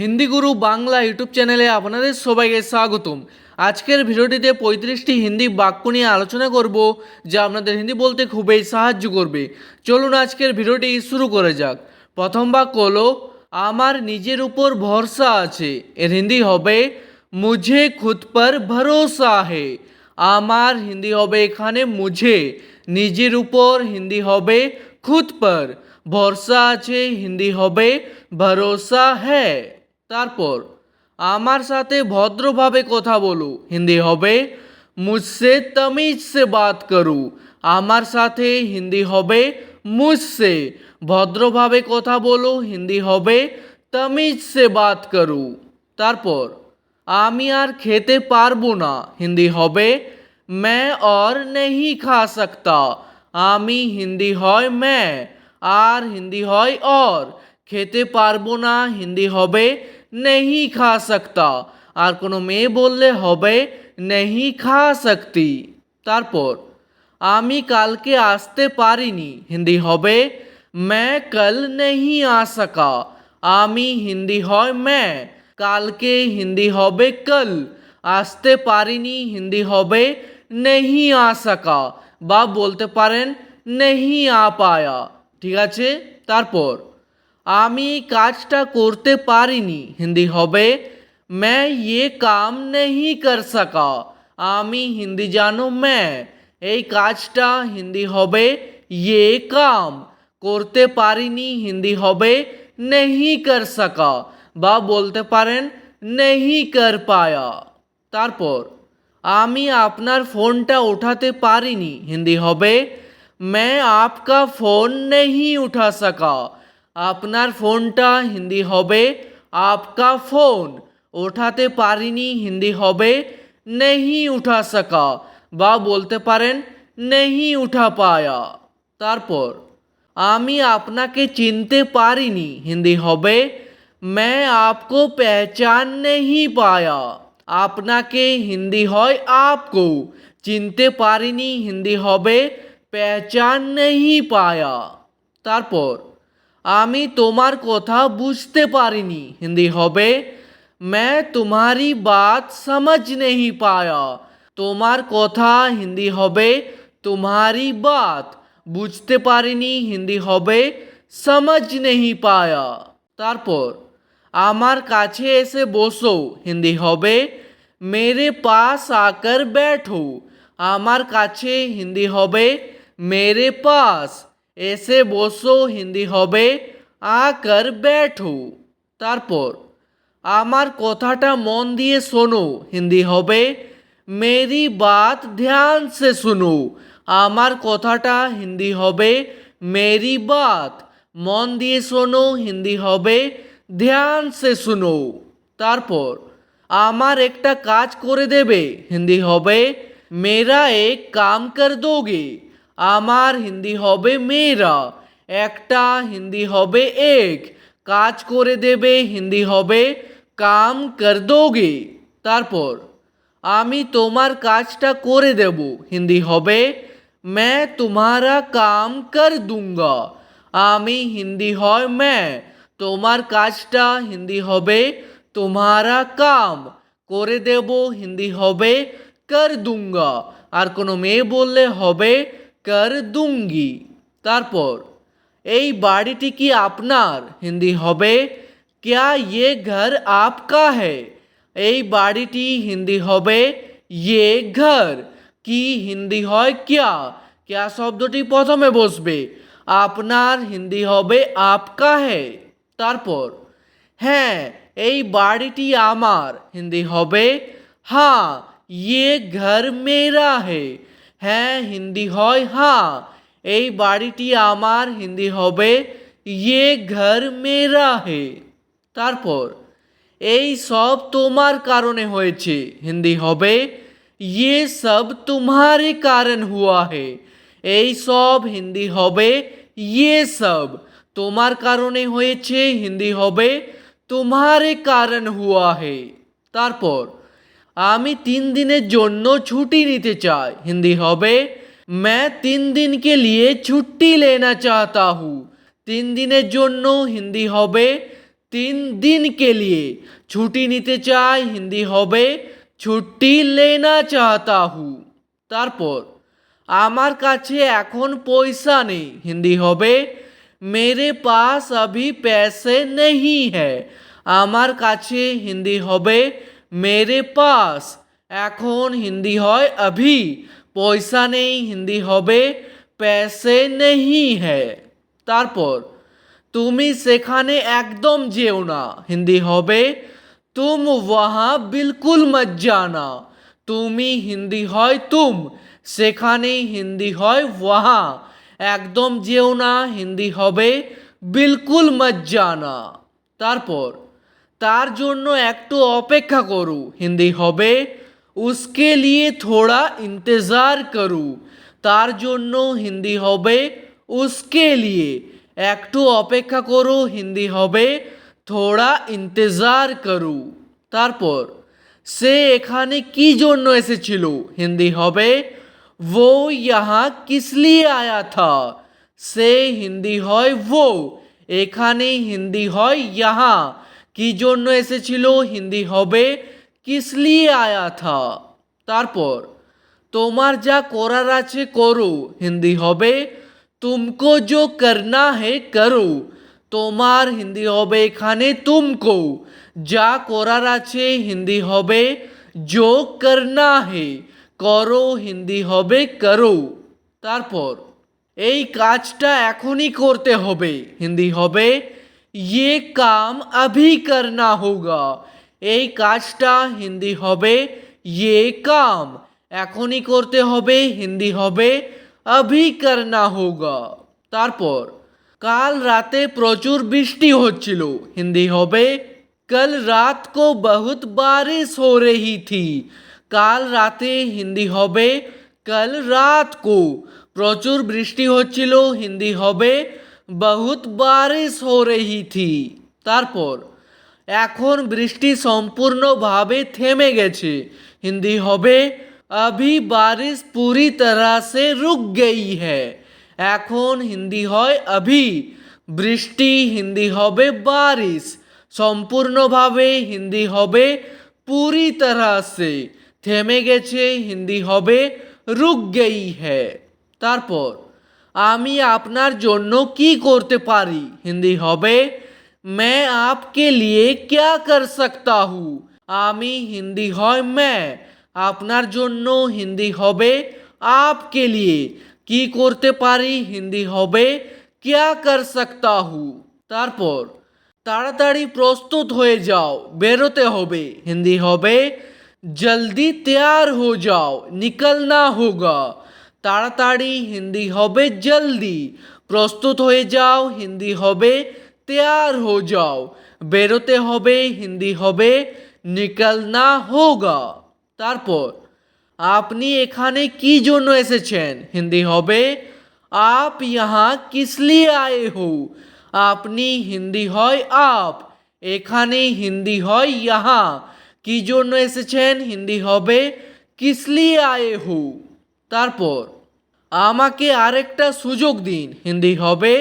হিন্দি গুরু Bangla YouTube চ্যানেলে আপনাদের সবাইকে স্বাগতম। আজকের ভিডিওটিতে পঁয়ত্রিশটি হিন্দি বাক্য নিয়ে আলোচনা করব, যা আপনাদের হিন্দি বলতে খুবই সাহায্য করবে। চলুন আজকের ভিডিওটি শুরু করে যাক। প্রথম বাক্য হলো, আমার নিজের উপর ভরসা আছে। এর হিন্দি হবে, মুঝে খুদ পর ভরসা হে। আমার হিন্দি হবে এখানে, মুঝে। নিজের উপর হিন্দি হবে, খুদ পর। ভরসা আছে, হিন্দি হবে, ভরসা হ্যাঁ তারপর আমার সাথে ভদ্রভাবে কথা বলো হিন্দি হবে মুঝসে তমিজ সে বাত করু আমার সাথে হিন্দি হবে মুঝসে ভদ্রভাবে কথা বলো হিন্দি হবে তমিজ সে বাত করু তারপর আমি আর খেতে পারবো না হিন্দি হবে मैं और नहीं खा सकता আমি হিন্দি হয় मैं আর হিন্দি হয় और খেতে পারবো না হিন্দি হবে नहीं खा सकता আর কোনো মেয়ে বললে হবে नहीं खा सकती তারপর আমি কালকে আসতে পারিনি হিন্দি হবে मैं कल नहीं आ सका আমি হিন্দি হয় मैं কালকে হিন্দি হবে কল আসতে পারিনি হিন্দি হবে নেহি আ সাকা বা বলতে পারেন নেহি আ পায়া ঠিক আছে তারপর আমি কাজটা করতে পারিনি হিন্দি হবে मैं ये काम नहीं कर सका আমি হিন্দি জানো मैं এই কাজটা হিন্দি হবে ये काम করতে পারিনি হিন্দি হবে नहीं कर सका বা বলতে পারেন नहीं कर पाया তারপর আমি আপনার ফোনটা ওঠাতে পারিনি হিন্দি হবে मैं आपका फ़ोन नहीं उठा सका আপনার ফোনটা হিন্দি হবে आपका फ़ोन ওঠাতে পারিনি হিন্দি হবে नहीं उठा सका বা বলতে পারেন नहीं उठा पाया তারপর আমি আপনাকে চিনতে পারিনি হিন্দি হবে मैं आपको पहचान नहीं पाया আপনাকে হিন্দি হয় আপকো চিনতে পারিনি হিন্দি হবে পেহচান নেহি পায়া তারপর আমি তোমার কথা বুঝতে পারিনি হিন্দি হবে मैं तुम्हारी बात समझ नहीं पाया তোমার কথা হিন্দি হবে तुम्हारी बात বুঝতে পারিনি হিন্দি হবে समझ नहीं पाया তারপর আমার কাছে এসে বসো হিন্দি হবে মেরে পাস আকার ব্যাঠো আমার কাছে হিন্দি হবে মেরে পাস এসে বসো, হিন্দি হবে। আকার ব্যাঠো? তারপর, আমার কথাটা মন দিয়ে শোনো, হিন্দি হবে। মেরি বাত ধ্যান সে শুনো, আমার কথাটা হিন্দি হবে। মেরি বাত, মন দিয়ে শোনো, হিন্দি হবে। ধ্যান সে শুনো। তারপর, আমার একটা কাজ করে দেবে, হিন্দি হবে। মেরা এক কাম কর দোগে আমার হিন্দি হবে মেরা একটা হিন্দি হবে এক কাজ করে দেবে হিন্দি হবে কাম কর দোগে তারপর আমি তোমার কাজটা করে দেব হিন্দি হবে मैं तुम्हारा काम कर दूंगा আমি হিন্দি হয় मैं তোমার কাজটা হিন্দি হবে তোমারা কাম করে দেব হিন্দি হবে কর দুঙ্গা আর কোনো মেয়ে বললে হবে কর দুঙ্গি তারপর এই বাড়িটি কি আপনার হিন্দি হবে ক্যা ইয়ে ঘর আপকা है এই বাড়িটি হিন্দি হবে ইয়ে ঘর কি হিন্দি হয় ক্যা ক্যা শব্দটি প্রথমে বসবে আপনার হিন্দি হবে আপকা হে তারপর হ্যাঁ এই বাড়িটি আমার হিন্দি হবে হ্যাঁ ইয়ে ঘর মেরা হে হ্যাঁ হিন্দি হয় হ্যাঁ এই বাড়িটি আমার হিন্দি হবে ইয়ে ঘর মেরা হে। তারপর, এই সব তোমার কারণে হয়েছে। হিন্দি হবে ইয়ে সব তোমারে কারণ হুয়া হে। এই সব হিন্দি হবে ইয়ে সব তোমার কারণে হয়েছে। হিন্দি হবে, তোমারে কারণ হুয়া হে। তারপর আমি তিন দিনের জন্য ছুটি নিতে চাই হিন্দি হবে मैं তিন দিন के लिए छुट्टी लेना चाहता हूँ তিন দিনের জন্য হিন্দি হবে তিন দিন কে লিয়ে ছুটি নিতে চাই হিন্দি হবে ছুটি লেনা চাহতা হু তারপর আমার কাছে এখন পয়সা নেই হিন্দি হবে মেরে পাস अभी पैसे नहीं है আমার কাছে হিন্দি হবে मेरे पास। एन हिंदी है अभी। पैसा नहीं हिंदी हो पैसे नहीं है। तारपर तुम्हें सेखाने एकदम जेवना हिंदी हो तुम वहाँ बिल्कुल मत जाना। तुम्हें हिंदी है तुम, सेखाने हिंदी है वहाँ। एकदम जेवना हिंदी हो बिल्कुल मत जाना। तारपर তার জন্য একটু অপেক্ষা করু হিন্দি হবে উসকে লিয়ে থোড়া ইন্তজার করু তার জন্য হিন্দি হবে উসকে লিয়ে একটু অপেক্ষা করো হিন্দি হবে থোড়া ইন্তজার করু তারপর সে এখানে কি জন্য এসেছিল হিন্দি হবে वो यहाँ किस लिए आया था সে হিন্দি হয় वो এখানে হিন্দি হয় यहाँ কি জন্য এসেছিল? হিন্দি হবে। কিসলি আয়া থা? তারপর, তোমার যা করার আছে করো, হিন্দি হবে। তুমকো জো করনা হে করো, তোমার হিন্দি হবে এখানে তুমকো। যা করার আছে হিন্দি হবে। জো করনা হে, করো, হিন্দি হবে, করো। তারপর, এই কাজটা এখনই করতে হবে, হিন্দি হবে। ये काम अभी करना होगा এই কাজটা হিন্দি হবে ये काम এখনই করতে হবে হিন্দি হবে अभी करना होगा তারপর কাল রাতে প্রচুর বৃষ্টি হচ্ছিল হিন্দি হবে कल रात को बहुत बारिश हो रही थी কাল রাতে হিন্দি হবে কাল রাত কো প্রচুর বৃষ্টি হচ্ছিল হিন্দি হবে বহুত বারিশ হো রহি থি। তারপর, এখন বৃষ্টি সম্পূর্ণভাবে থেমে গেছে। হিন্দি হবে অভি বারিশ পুরি তরহ সে রুক গেই এখন হিন্দি হয় অভি বৃষ্টি হিন্দি হবে বারিশ। সম্পূর্ণভাবে হিন্দি হবে, পুরি তরহ সে। থেমে গেছে, হিন্দি হবে, রুক গেই তারপর আমি আপনার জন্য কি করতে পারি হিন্দি হবে मैं आपके लिए क्या कर सकता हूँ আমি হিন্দি হয় मैं আপনার জন্য হিন্দি হবে आपके लिए কি করতে পারি হিন্দি হবে क्या कर सकता हूँ তারপর তাড়াতাড়ি প্রস্তুত হয়ে যাও বেরোতে হবে হিন্দি হবে জলদি তৈয়ার হো যাও নিকলনা হোগা তাড়াতাড়ি, হিন্দি হবে জলদি। প্রস্তুত হয়ে যাও, হিন্দি হবে তৈয়ার হো যাও। বেরোতে হবে, হিন্দি হবে নিকলনা হোগা। তারপর, আপনি এখানে কি জন্য এসেছেন? হিন্দি হবে, আপ ইহা কিস লিয়ে আয়ে হো? আপনি হিন্দি হয় আপ, এখানে হিন্দি হয় ইহা। কি জন্য এসেছেন? হিন্দি হবে, কিস লিয়ে আয়ে হো? তারপর আমাকে আরেকটা সুযোগ দিন হিন্দি হবে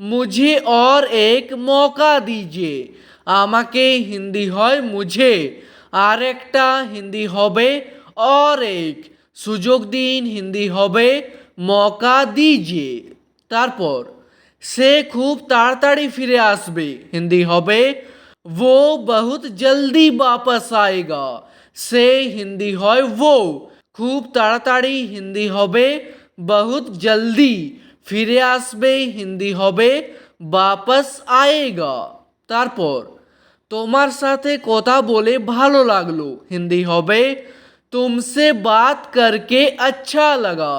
মুঝে और এক মৌকা দিজিয়ে আমাকে হিন্দি হয় মুঝে আর একটা হিন্দি হবে और এক সুযোগ দিন হিন্দি হবে মৌকা দিজিয়ে তারপর সে খুব তাড়াতাড়ি ফিরে আসবে হিন্দি হবে वो बहुत জলদি वापस आएगा সে হিন্দি হয় वो খুব তাড়াতাড়ি হিন্দি হবে বহুত জলদি ফিরে আসবে হিন্দি হবে বাপস আয়েগা তারপর তোমার সাথে কথা বলে ভালো লাগলো হিন্দি হবে তুমসে বাত করকে আচ্ছা লাগা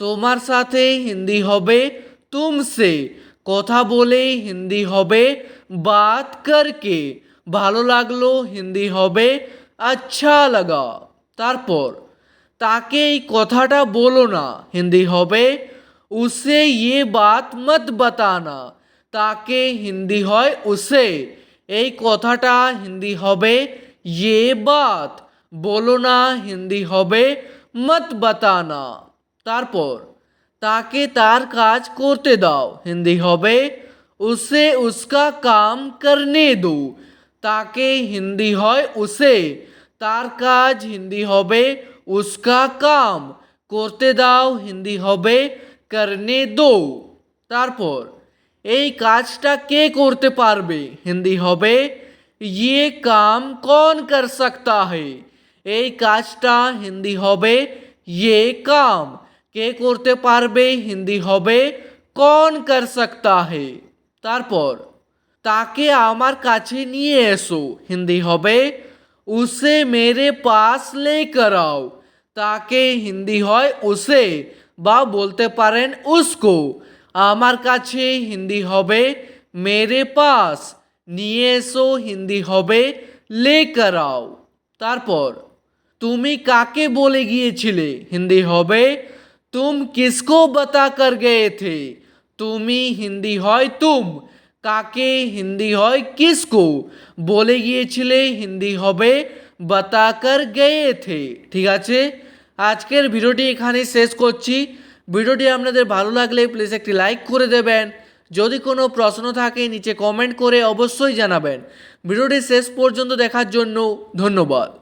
তোমার সাথে হিন্দি হবে তুমসে কথা বলে হিন্দি হবে বাত করকে ভালো লাগলো হিন্দি হবে আচ্ছা লাগা তারপর তাকে এই কথাটা বলো না হিন্দি হবে উসে ইয়ে বাত মত বাতানা তাকে হিন্দি হয় উসে এই কথাটা হিন্দি হবে ইয়ে বাত বলো না হিন্দি হবে মত বাতানা তারপর তাকে তার কাজ করতে দাও হিন্দি হবে उसे उसका काम करने दो তাকে হিন্দি হয় উসে তার কাজ হিন্দি হবে উসকা কাম করতে দাও হিন্দি হবে করনে দো তারপর এই কাজটা কে করতে পারবে হিন্দি হবে ইয়ে কাম কন কর সকতা হে এই কাজটা হিন্দি হবে ইয়ে কাম কে করতে পারবে হিন্দি হবে কন কর সকতা হে তারপর তাকে আমার কাছে নিয়ে এসো হিন্দি হবে উসে মেরে পাস লেকর আও তাকে হিন্দি হয় উসে বা বলতে পারেন উসকো আমার কাছে হিন্দি হবে মেরে পাস নিয়ে এসো হিন্দি হবে লেকর আও তারপর তুমি কাকে বলে গিয়েছিলে হিন্দি হবে তুম কিসকো বতা কর গয়ে থে তুমি হিন্দি হয় তুম কাকে হিন্দি হয়, কিসকো? বলে গিয়েছিলে হিন্দি হবে বতা কর গয়ে থে। ঠিক আছে? আজকের ভিডিওটি এখানে শেষ করছি। ভিডিওটি আপনাদের ভালো লাগলে প্লিজ একটি লাইক করে দেবেন। যদি কোনো প্রশ্ন থাকে, নিচে কমেন্ট করে অবশ্যই জানাবেন। ভিডিওটি শেষ পর্যন্ত দেখার জন্য ধন্যবাদ।